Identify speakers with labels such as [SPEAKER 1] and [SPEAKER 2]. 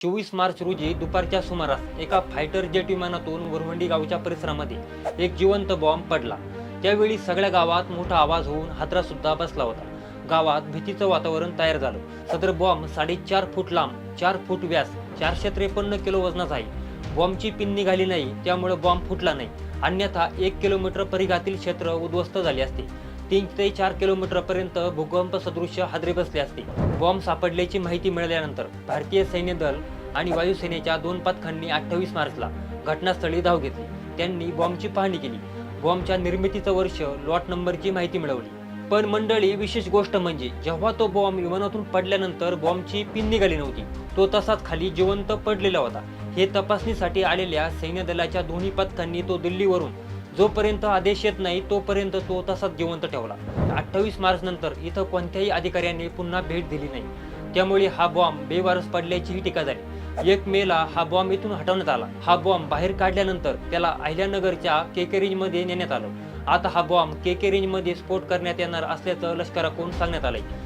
[SPEAKER 1] चोवीस मार्च रोजी दुपारच्या सुमारास एका फायटर जेट विमानातून वरवंडी गावच्या परिसरामध्ये एक जिवंत बॉम्ब पडला. त्यावेळी सगळ्या गावात मोठा आवाज होऊन हादरा सुद्धा बसला होता. गावात भीतीचं वातावरण तयार झालं. सदर बॉम्ब साडेचार फूट लांब चार फूट व्यास चारशे त्रेपन्न किलो वजनाचा आहे. बॉम्बची पिन निघाली नाही त्यामुळे बॉम्ब फुटला नाही. अन्यथा एक किलोमीटर परिघातील क्षेत्र उद्ध्वस्त झाले असते. तीन ते चार किलोमीटरपर्यंत भूकंप सदृश्य हादरे बसले असते. बॉम्ब सापडल्याची माहिती मिळाल्यानंतर भारतीय सैन्य दल आणि वायुसेनेच्या दोन पथकांनी अठ्ठावीस मार्चला घटनास्थळी धाव घेतली. त्यांनी बॉम्बची पाहणी केली. बॉम्बच्या निर्मितीचं वर्ष लॉट नंबरची माहिती मिळवली. पण मंडळी विशेष गोष्ट म्हणजे जेव्हा तो बॉम्ब विमानातून पडल्यानंतर बॉम्बची पिन निघाली नव्हती तो तसाच खाली जिवंत पडलेला होता. हे तपासणीसाठी आलेल्या सैन्य दलाच्या दोन्ही पथकांनी तो दिल्लीवरून जोपर्यंत आदेश येत नाही तोपर्यंत तो तसाच जिवंत ठेवला. अठ्ठावीस मार्च नंतर इथं कोणत्याही अधिकाऱ्यांनी पुन्हा भेट दिली नाही. त्यामुळे हा बॉम्ब बेवारस पडल्याचीही टीका झाली. एक मेला हा बॉम्ब इथून हटवण्यात आला. हा बॉम्ब बाहेर काढल्यानंतर त्याला अहिल्यानगरच्या केके रेंजमध्ये नेण्यात आलं. आता हा बॉम्ब केके रेंजमध्ये स्फोट करण्यात येणार असल्याचं लष्कराकडून सांगण्यात आलंय.